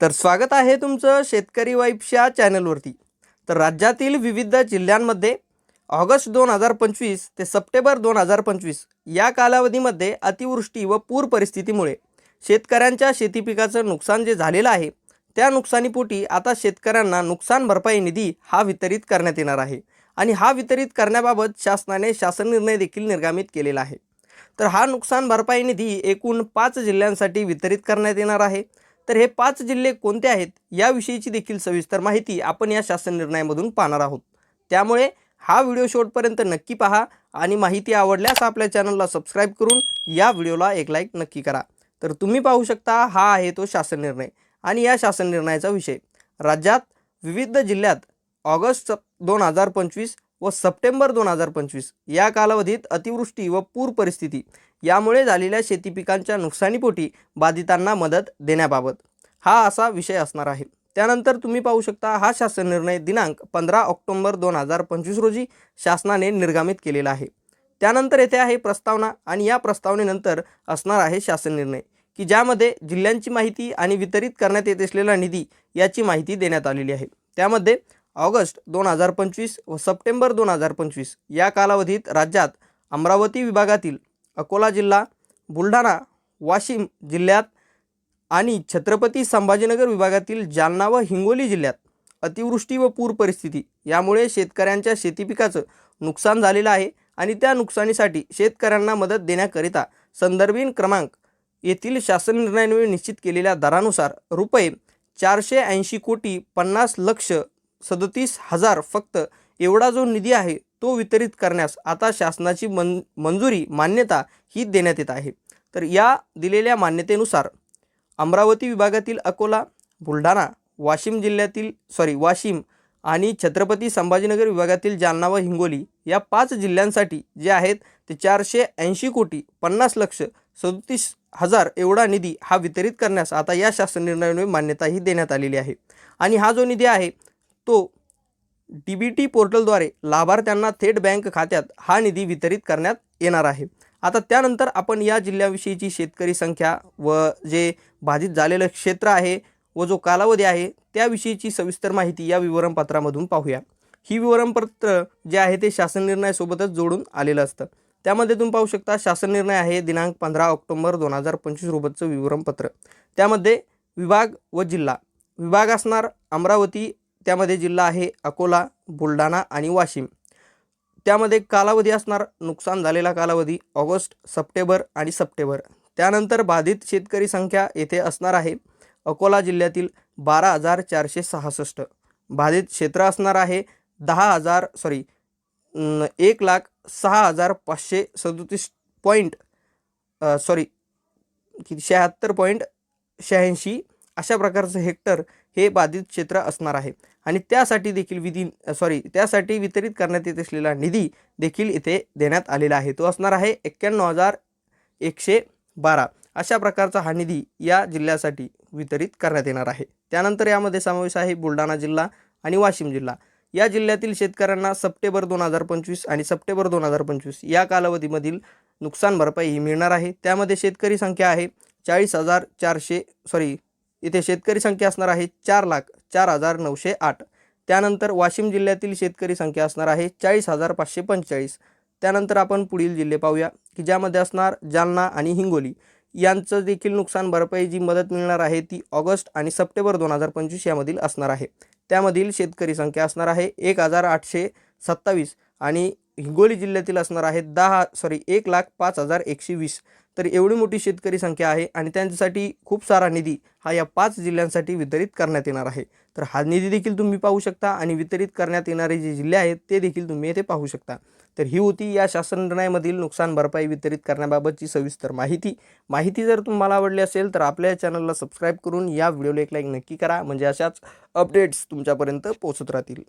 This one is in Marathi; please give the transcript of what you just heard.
तर स्वागत आहे तुमचं शेतकरी वाईफच्या चॅनलवरती. तर राज्यातील विविध जिल्ह्यांमध्ये ऑगस्ट दोन हजार पंचवीस ते सप्टेंबर दोन हजार पंचवीस या कालावधीमध्ये अतिवृष्टी व पूर परिस्थितीमुळे शेतकऱ्यांच्या शेती पिकाचं नुकसान जे झालेलं आहे त्या नुकसानीपोटी आता शेतकऱ्यांना नुकसान भरपाई निधी हा वितरित करण्यात येणार आहे. आणि हा वितरित करण्याबाबत शासनाने शासन निर्णय देखील निर्गमित केलेला आहे. तर हा नुकसान भरपाई निधी एकूण पाच जिल्ह्यांसाठी वितरित करण्यात येणार आहे. तर हे पाच जिल्हे कोणते आहेत याविषयीची देखील सविस्तर माहिती आपण या शासन निर्णयामधून पाहणार आहोत. त्यामुळे हा व्हिडिओ शेवटपर्यंत नक्की पहा आणि माहिती आवडल्यास आपल्या चॅनलला सबस्क्राईब करून या व्हिडिओला एक लाईक नक्की करा. तर तुम्ही पाहू शकता हा आहे तो शासन निर्णय आणि या शासन निर्णयाचा विषय. राज्यात विविध जिल्ह्यात ऑगस्ट दोन हजार पंचवीस व सप्टेंबर दोन हजार पंचवीस या कालावधीत अतिवृष्टी व पूर परिस्थिती यामुळे झालेल्या शेती पिकांच्या नुकसानीपोटी बाधितांना मदत देण्याबाबत हा असा विषय असणार आहे. त्यानंतर तुम्ही पाहू शकता हा शासन निर्णय दिनांक पंधरा ऑक्टोंबर दोन हजार पंचवीस रोजी शासनाने निर्गमित केलेला आहे. त्यानंतर येथे आहे प्रस्तावना आणि या प्रस्तावनेनंतर असणार आहे शासन निर्णय की ज्यामध्ये जिल्ह्यांची माहिती आणि वितरित करण्यात येत असलेला निधी याची माहिती देण्यात आलेली आहे. त्यामध्ये ऑगस्ट दोन हजार पंचवीस व सप्टेंबर दोन हजार पंचवीस या कालावधीत राज्यात अमरावती विभागातील अकोला जिल्हा बुलढाणा वाशिम जिल्ह्यात आणि छत्रपती संभाजीनगर विभागातील जालना व हिंगोली जिल्ह्यात अतिवृष्टी व पूर परिस्थिती यामुळे शेतकऱ्यांच्या शेती पिकाचं नुकसान झालेलं आहे आणि त्या नुकसानीसाठी शेतकऱ्यांना मदत देण्याकरिता संदर्भीन क्रमांक येथील शासन निर्णयाने निश्चित केलेल्या दरानुसार रुपये चारशे ऐंशी कोटी पन्नास लक्ष सदतीस हजार फक्त एवढा जो निधी आहे तो वितरित करण्यास आता शासनाची मन मंजुरी मान्यता ही देण्यात येत आहे. तर या दिलेल्या मान्यतेनुसार अमरावती विभागातील अकोला बुलढाणा वाशिम जिल्ह्यातील सॉरी वाशिम आणि छत्रपती संभाजीनगर विभागातील जालना व हिंगोली या पाच जिल्ह्यांसाठी जे आहेत ते चारशे ऐंशी कोटी पन्नास लक्ष सदतीस हजार एवढा निधी हा वितरित करण्यास आता या शासन निर्णयामुळे मान्यताही देण्यात आलेली आहे. आणि हा जो निधी आहे तो डी बी टी पोर्टलद्वारे लाभार्थ्यांना थेट बँक खात्यात हा निधी वितरित करण्यात येणार आहे. आता त्यानंतर आपण या जिल्ह्याविषयीची शेतकरी संख्या व जे बाधित झालेलं क्षेत्र आहे व जो कालावधी आहे त्याविषयीची सविस्तर माहिती या विवरणपत्रामधून पाहूया. ही विवरणपत्र जे आहे ते शासन निर्णयासोबतच जोडून आलेलं असतं. त्यामध्ये तुम्ही पाहू शकता शासन निर्णय आहे दिनांक पंधरा ऑक्टोंबर दोन हजार पंचवीस रोबतचं विवरणपत्र. त्यामध्ये विभाग व जिल्हा. विभाग असणार अमरावती त्यामध्ये जिल्हा आहे अकोला बुलढाणा आणि वाशिम. त्यामध्ये कालावधी असणार नुकसान झालेला कालावधी ऑगस्ट सप्टेंबर आणि सप्टेंबर. त्यानंतर बाधित शेतकरी संख्या येथे असणार आहे अकोला जिल्ह्यातील बारा हजार चारशे सहासष्ट. बाधित क्षेत्र असणार आहे दहा हजार सॉरी एक लाख सहा हजार पाचशे सदोतीस पॉईंट सॉरी किती शहात्तर पॉईंट शहाऐंशी अशा प्रकारचं हेक्टर हे बाधित क्षेत्र असणार आहे. आणि त्यासाठी देखील विधी सॉरी त्यासाठी वितरित करण्यात येत असलेला निधी देखील इथे देण्यात आलेला आहे. तो असणार आहे एक्क्याण्णव हजार एकशे बारा. अशा प्रकारचा हा निधी या जिल्ह्यासाठी वितरित करण्यात येणार आहे. त्यानंतर यामध्ये समावेश आहे बुलढाणा जिल्हा आणि वाशिम जिल्हा. या जिल्ह्यातील शेतकऱ्यांना सप्टेंबर दोन हजार पंचवीस आणि सप्टेंबर दोन हजार पंचवीस या कालावधीमधील नुकसान भरपाई ही मिळणार आहे. त्यामध्ये शेतकरी संख्या आहे चाळीस हजार चारशे सॉरी इथे शेतकरी संख्या असणार आहे चार लाख चार हजार नऊशे आठ. त्यानंतर वाशिम जिल्ह्यातील शेतकरी संख्या असणार आहे चाळीस हजार पाचशे पंचेचाळीस. त्यानंतर आपण पुढील जिल्हे पाहूया की ज्यामध्ये असणार जालना आणि हिंगोली. यांचं देखील नुकसान भरपाई जी मदत मिळणार आहे ती ऑगस्ट आणि सप्टेंबर दोन हजार पंचवीस यामधील असणार आहे. त्यामधील शेतकरी संख्या असणार आहे एक हजार आठशे सत्तावीस आणि हिंगोली जिल्ह्यातील असणार आहे दहा सॉरी एक लाख पाच हजार एकशे वीस. तर एवढी मोठी शेतकरी संख्या आहे आणि त्यांच्यासाठी खूप सारा निधी हा या पाच जिल्ह्यांसाठी वितरित करण्यात येणार आहे. तर हा निधी देखील तुम्ही पाहू शकता आणि वितरित करण्यात येणारे जे जिल्हे आहेत ते देखील तुम्ही येथे पाहू शकता. तर ही होती या शासन निर्णयामधील नुकसान भरपाई वितरित करण्याबाबतची सविस्तर माहिती. माहिती जर तुम्हाला आवडली असेल तर आपल्या चॅनलला सबस्क्राईब करून या व्हिडिओला एक लाईक नक्की करा. म्हणजे अशाच अपडेट्स तुमच्यापर्यंत पोहोचत राहतील.